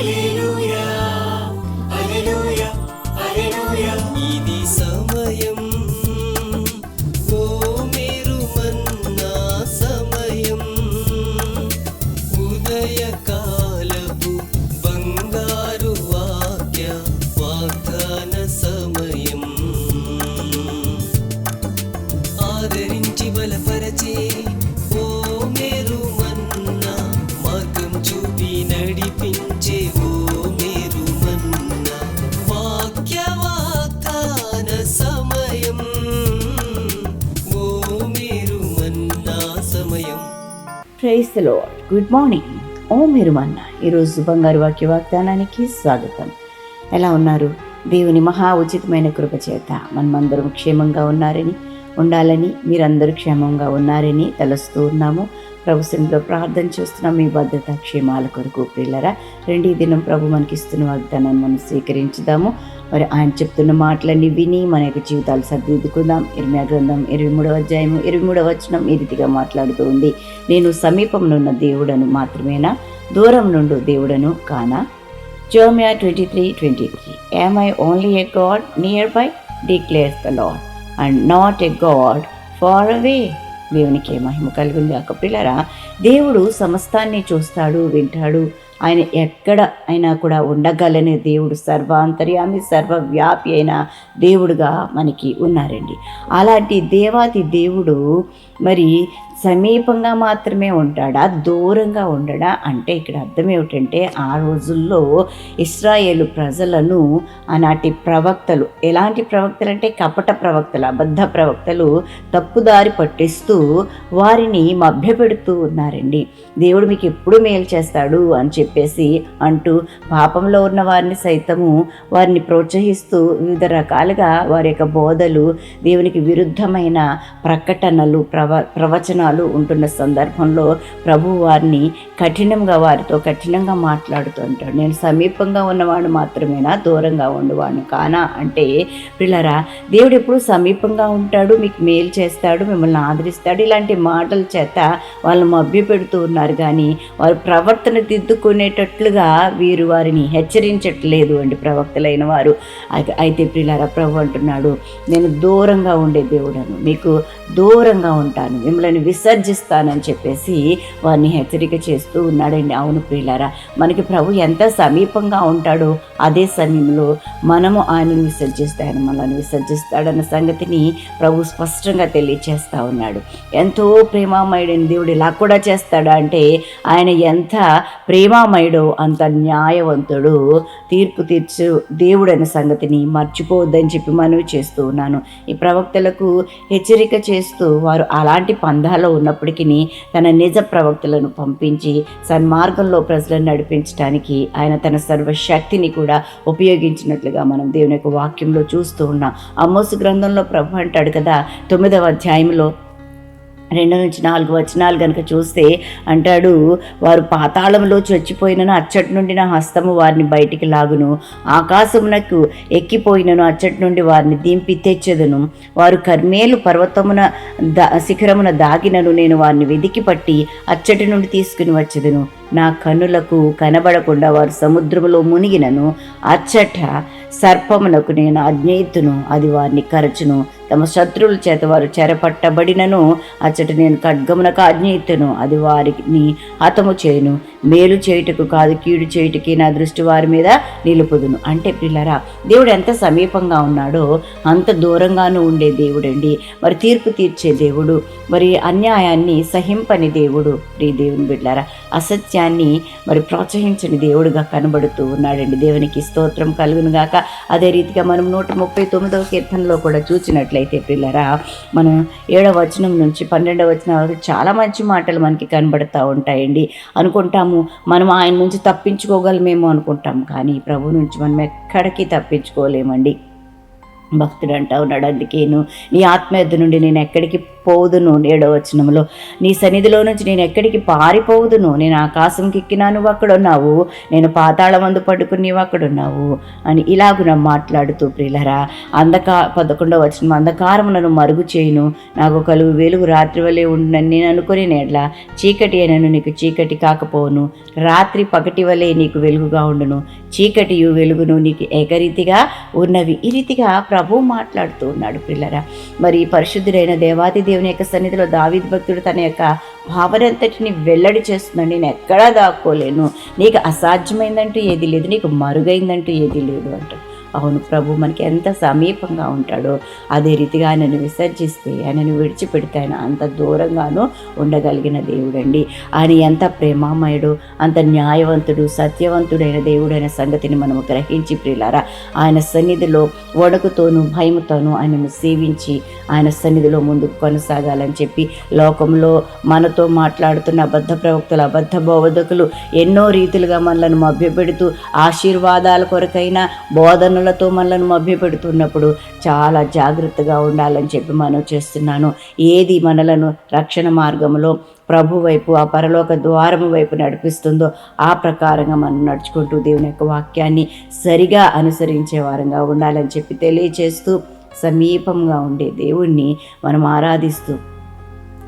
一路。ప్రైస్ good morning. ఓ మీరు మన్న ఈరోజు బంగారు వాక్య వాగ్దానానికి స్వాగతం. ఎలా ఉన్నారు? దేవుని మహా ఉచితమైన కృప చేత మనమందరం క్షేమంగా ఉన్నారని ఉండాలని మీరందరూ క్షేమంగా ఉన్నారని తలుస్తూ ఉన్నాము. ప్రభు సన్నిధిలో ప్రార్థన చేస్తున్నాం. మీ భద్రత క్షేమాల కొరకు ప్రిల్లరా రెండీ దినం ప్రభు మనకి ఇస్తున్న వాగ్దానాన్ని మనం స్వీకరించుదాము. మరి ఆయన చెప్తున్న మాటలన్నీ విని మన యొక్క జీవితాలు సర్దిద్దుకుందాం. ఇరవై గ్రంథం ఇరవై మూడవ అధ్యాయము ఇరవై మూడవ వచనం ఈ రీతిగా మాట్లాడుతూ ఉంది. నేను సమీపంనున్న దేవుడను మాత్రమేనా? దూరం నుండి దేవుడను కానా? Jeremiah twenty three twenty three am I only a God near by declares the Lord and not a God far away దేవునికి మహిమ కలుగుంది ఒక పిల్లరా దేవుడు సమస్తాన్ని చూస్తాడు వింటాడు ఆయన ఎక్కడ అయినా కూడా ఉండగలనే దేవుడు సర్వాంతర్యామి సర్వవ్యాపి అయిన దేవుడుగా మనకి ఉన్నారండి. అలాంటి దేవాది దేవుడు మరి సమీపంగా మాత్రమే ఉంటాడా? దూరంగా ఉండడా? అంటే ఇక్కడ అర్థం ఏమిటంటే ఆ రోజుల్లో ఇస్రాయేలు ప్రజలను ఆనాటి ప్రవక్తలు ఎలాంటి ప్రవక్తలు అంటే కపట ప్రవక్తలు అబద్ధ ప్రవక్తలు తప్పుదారి పట్టిస్తూ వారిని మభ్యపెడుతూ ఉన్నారండి. దేవుడు మీకు ఎప్పుడు మేలు చేస్తాడు అని చెప్పేసి అంటూ పాపంలో ఉన్న వారిని సైతము వారిని ప్రోత్సహిస్తూ వివిధ రకాలుగా వారి యొక్క బోధలు దేవునికి విరుద్ధమైన ప్రకటనలు ప్రవ ప్రవచనాలు ఉంటున్న సందర్భంలో ప్రభు వారిని కఠినంగా వారితో కఠినంగా మాట్లాడుతూ ఉంటాడు నేను సమీపంగా ఉన్నవాడు మాత్రమేనా? దూరంగా ఉండేవాడు కానా? అంటే పిల్లరా దేవుడు ఎప్పుడు సమీపంగా ఉంటాడు మీకు మేలు చేస్తాడు మిమ్మల్ని ఆదరిస్తాడు. ఇలాంటి మాటల చేత వాళ్ళు మభ్య పెడుతూ ఉన్నారు. కానీ వారు ప్రవర్తన దిద్దుకునేటట్లుగా వీరు వారిని హెచ్చరించట్లేదు అండి ప్రవక్తలైన వారు. అయితే- అయితే ప్రభు అంటున్నాడు నేను దూరంగా ఉండే దేవుడను మీకు దూరంగా ఉంటాను మిమ్మల్ని విసర్జిస్తానని చెప్పేసి వారిని హెచ్చరిక చేస్తూ ఉన్నాడండి. అవును ప్రియులారా మనకి ప్రభు ఎంత సమీపంగా ఉంటాడో అదే సమయంలో మనము ఆయనను విసర్జిస్తే ఆయన మనల్ని విసర్జిస్తాడన్న సంగతిని ప్రభు స్పష్టంగా తెలియచేస్తూ ఉన్నాడు. ఎంతో ప్రేమామయుడైన దేవుడు ఇలా కూడా చేస్తాడా అంటే ఆయన ఎంత ప్రేమామయుడో అంత న్యాయవంతుడు తీర్పు తీర్చు దేవుడు అనే సంగతిని మర్చిపోవద్దని చెప్పి మనవి చేస్తూ ఉన్నాను. ఈ ప్రవక్తలకు హెచ్చరిక చేస్తూ వారు అలాంటి పందాలో ఉన్నప్పటికీ తన నిజ ప్రవక్తలను పంపించి సన్మార్గంలో ప్రజలను నడిపించడానికి ఆయన తన సర్వశక్తిని కూడా ఉపయోగించినట్లుగా మనం దేవుని యొక్క వాక్యంలో చూస్తూ ఉన్నాం. అమ్మోసు గ్రంథంలో ప్రభు అంటాడు కదా తొమ్మిదవ అధ్యాయంలో రెండు నుంచి నాలుగు వచనాలు కనుక చూస్తే అంటాడు వారు పాతాళంలో చచ్చిపోయినను అచ్చటి నుండి నా హస్తము వారిని బయటికి లాగును. ఆకాశమునకు ఎక్కిపోయినను అచ్చటి నుండి వారిని దింపి తెచ్చెదను. వారు కర్మేలు పర్వతమున దా శిఖరమున దాగినను నేను వారిని వెదికి పట్టి అచ్చటి నుండి తీసుకుని వచ్చేదను. నా కన్నులకు కనబడకుండా వారు సముద్రములో మునిగినను. అచ్చట సర్పమునకు నేను అజ్ఞయితును అది వారిని కరచును. తమ శత్రువుల చేత వారు చెరపట్టబడినను. అచ్చట నేను ఖడ్గమునకు అజ్ఞయితును అది వారిని హతము చేయును. మేలు చేయుటకు కాదు కీడు చేయుటకి నా దృష్టి వారి మీద నిలుపుదును. అంటే పిల్లరా దేవుడు ఎంత సమీపంగా ఉన్నాడో అంత దూరంగానూ ఉండే దేవుడండి. మరి తీర్పు తీర్చే దేవుడు మరి అన్యాయాన్ని సహింపని దేవుడు. ప్రియ దేవుని బిడ్డారా అసత్యాన్ని మరి ప్రోత్సహించని దేవుడుగా కనబడుతూ ఉన్నాడండి. దేవునికి స్తోత్రం కలుగును గాక అదే రీతిగా మనం నూట ముప్పై తొమ్మిదవ కీర్తనలో కూడా చూసినట్లయితే పిల్లరా మనం ఏడవ వచనం నుంచి పన్నెండవ వచనం వరకు చాలా మంచి మాటలు మనకి కనబడతా ఉంటాయండి. అనుకుంటాము మనం ఆయన నుంచి తప్పించుకోగలమేమో అనుకుంటాం. కానీ ప్రభు నుంచి మనం ఎక్కడికి తప్పించుకోలేమండి. భక్తుడు అంటా ఉన్నాడు అందుకేను నీ ఆత్మీయత నుండి నేను ఎక్కడికి పోదును ఏడవ వచనంలో నీ సన్నిధిలో నుంచి నేను ఎక్కడికి పారిపోదును నేను ఆకాశంకి ఎక్కినా నువ్వు అక్కడ ఉన్నావు నేను పాతాళ మందు పడుకుని నీవు అక్కడ ఉన్నావు అని ఇలాగున మాట్లాడుతూ ప్రియులరా అంధకా పదకొండవ వచనం అంధకారం నన్ను మరుగు చేయును నాకు కలుగు వెలుగు రాత్రి వలె ఉండునని నేను అనుకుని నేట్లా చీకటి అయినను నీకు చీకటి కాకపోవును రాత్రి పగటి వలె నీకు వెలుగుగా ఉండును చీకటియు వెలుగును నీకు ఏకరీతిగా ఉన్నవి ఈ రీతిగా ప్రభు మాట్లాడుతూ ఉన్నాడు పిల్లరా. మరి పరిశుద్ధుడైన దేవాది దేవుని యొక్క సన్నిధిలో దావిద్ భక్తుడు తన యొక్క భావనంతటిని వెల్లడి చేస్తున్నాడు నేను ఎక్కడా దాక్కోలేను. నీకు అసాధ్యమైందంటూ ఏది లేదు. నీకు మరుగైందంటూ ఏది లేదు అంటాడు. అవును ప్రభు మనకి ఎంత సమీపంగా ఉంటాడో అదే రీతిగా ఆయనను విసర్జిస్తే ఆయనను విడిచిపెడితే ఆయన అంత దూరంగానూ ఉండగలిగిన దేవుడండి. ఆయన ఎంత ప్రేమామయుడు అంత న్యాయవంతుడు సత్యవంతుడైన దేవుడైన సంగతిని మనము గ్రహించి ప్రియులారా ఆయన సన్నిధిలో వడకుతోనూ భయముతోనూ ఆయనను సేవించి ఆయన సన్నిధిలో ముందుకు కొనసాగాలని చెప్పి లోకంలో మనతో మాట్లాడుతున్న అబద్ధ ప్రవక్తలు అబద్ధ బోధకులు ఎన్నో రీతిలుగా మనలను మభ్యపెడుతూ ఆశీర్వాదాల కొరకైనా బోధనలతో మనల్ని మభ్యపెడుతున్నప్పుడు చాలా జాగ్రత్తగా ఉండాలని చెప్పి మనం చేస్తున్నాను. ఏది మనలను రక్షణ మార్గంలో ప్రభు వైపు ఆ పరలోక ద్వారము వైపు నడిపిస్తుందో ఆ ప్రకారంగా మనం నడుచుకుంటూ దేవుని యొక్క వాక్యాన్ని సరిగా అనుసరించే వారంగా ఉండాలని చెప్పి తెలియచేస్తూ సమీపంగా ఉండే దేవుణ్ణి మనం ఆరాధిస్తూ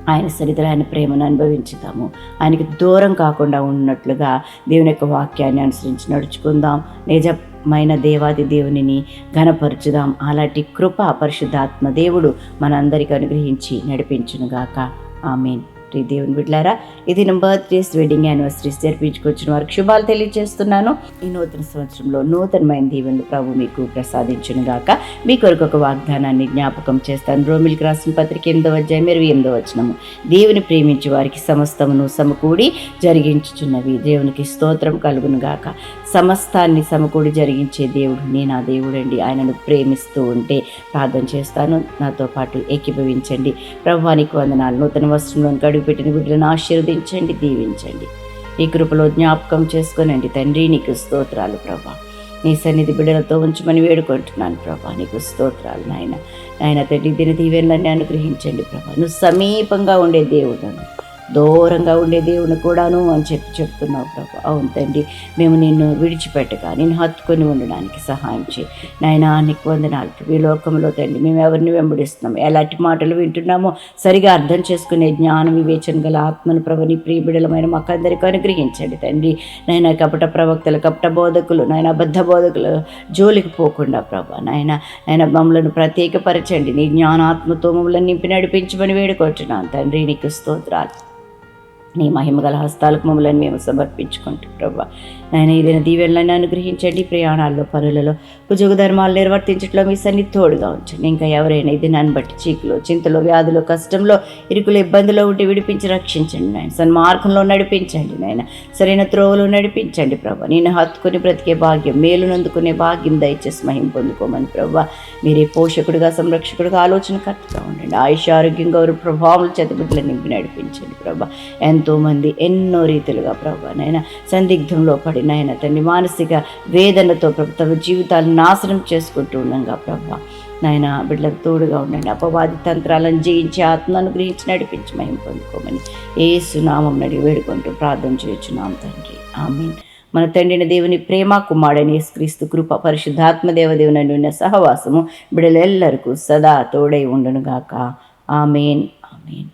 ఆయన సన్నిధిలో ఆయన ప్రేమను అనుభవించుదాము ఆయనకి దూరం కాకుండా ఉన్నట్లుగా దేవుని యొక్క వాక్యాన్ని అనుసరించి నడుచుకుందాం. నిజ మైన దేవాది దేవునిని ఘనపరచుదాం. అలాంటి కృప పరిశుద్ధాత్మ దేవుడు మనందరికీ అనుగ్రహించి నడిపించునుగాక. ఆమెన్. ప్రియ దేవుని బిడ్లారా ఇది నా బర్త్డేస్ వెడ్డింగ్ యానివర్సరీస్ జరిపించుకొచ్చిన వారికి శుభాలు తెలియజేస్తున్నాను. ఈ నూతన సంవత్సరంలో నూతనమైన దీవెనలు ప్రభు మీకు ప్రసాదించును గాక మీ కొరకు ఒక వాగ్దానాన్ని జ్ఞాపకం చేస్తాను. రోమిల్కి రాసిన పత్రిక ఎనిమిదవ అధ్యాయం ఇరవై ఎనిమిదో వచనము. దేవుని ప్రేమించి వారికి సమస్తమును సమకూడి జరిగించుచున్నవి. దేవునికి స్తోత్రం కలుగును గాక సమస్తాన్ని సమకూడి జరిగించే దేవుడు నేను ఆ దేవుడండి. ఆయనను ప్రేమిస్తూ ఉంటే ప్రార్థన చేస్తాను. నాతో పాటు ఏకీభవించండి. ప్రభానికి వందనాలు. నూతన వస్త్రంలో గడుగుపెట్టిన బిడ్డలను ఆశీర్వదించండి దీవించండి. ఈ కృపలో జ్ఞాపకం చేసుకోనండి తండ్రి నీకు స్తోత్రాలు ప్రభా. నీ సన్నిధి బిడ్డలతో ఉంచమని వేడుకుంటున్నాను ప్రభా. నీకు స్తోత్రాలు నాయన. నాయన తండ్రి దీని దీవెనలన్నీ అనుగ్రహించండి ప్రభా. నువ్వు సమీపంగా ఉండే దేవుడు. దూరంగా ఉండే దేవుని కూడాను అని చెప్పి చెప్తున్నావు ప్రభు. అవును తండ్రి మేము నిన్ను విడిచిపెట్టగా నేను హత్తుకొని ఉండడానికి సహాయం చేయి. నాయన నీకు వందనాలు ఈ లోకంలో తండ్రి మేము ఎవరిని వెంబడిస్తున్నాము? ఎలాంటి మాటలు వింటున్నామో సరిగా అర్థం చేసుకునే జ్ఞానం వివేచన గల ఆత్మను ప్రభు నీ ప్రియబిడలమైన మాకందరికీ అనుగ్రహించండి తండ్రి. నాయన కపట ప్రవక్తలు కపట బోధకులు నాయన అబద్ధ బోధకులు జోలికి పోకుండా ప్రభా. నాయన నాయన మమ్మలను ప్రత్యేకపరచండి. నీ జ్ఞానాత్మతో మమ్మల్ని నింపి నడిపించమని వేడుకుంటున్నాను తండ్రి. నీకు స్తోత్రాలు. నీ మహిమగల హస్తాలకు మమ్మల్ని మేము సమర్పించుకుంటాం ప్రభా. నాయన ఏదైనా దీవెనలను అనుగ్రహించండి. ప్రయాణాల్లో పనులలో ఉద్యోగ ధర్మాలు నిర్వర్తించడంలో మీ సన్ని తోడుగా ఉంచండి. ఇంకా ఎవరైనా ఇది నన్ను బట్టి చీకులో చింతలో వ్యాధులు కష్టంలో ఇరుకులు ఇబ్బందులో ఉండి విడిపించి రక్షించండి నాయన. సన్మార్గంలో నడిపించండి నాయన. సరైన త్రోవలో నడిపించండి ప్రభా. నేను హత్తుకుని బ్రతికే భాగ్యం మేలునందుకునే భాగ్యం దయచేసి మహిం పొందుకోమని ప్రభా. మీరే పోషకుడుగా సంరక్షకుడిగా ఆలోచనకర్తగా ఉండండి. ఆయుష ఆరోగ్యం గౌరవ ప్రభావం చేతబిడ్డలు నింపి నడిపించండి ప్రభా. ఎంతోమంది ఎన్నో రీతిలుగా ప్రభా నాయన సందిగ్ధంలో పడి ఆయన తండ్రి మానసిక వేదనతో ప్రభు తమ జీవితాలను నాశనం చేసుకుంటూ ఉండగా ప్రభా. నాయన బిడ్డలకు తోడుగా ఉండండి. అపవాది తంత్రాలను జయించి ఆత్మను అనుగ్రహించి నడిపించి మేము పొందుకోమని ఏ సునామం నడి వేడుకుంటూ ప్రార్థన చేయుచున్నాం తండ్రి. ఆమె మన తండ్రిని దేవుని ప్రేమ కుమారుడని క్రీస్తు కృప పరిశుద్ధాత్మ దేవదేవుని ఉన్న సహవాసము బిడలెల్లరకు సదా తోడై ఉండునుగాక. Amen. Amen.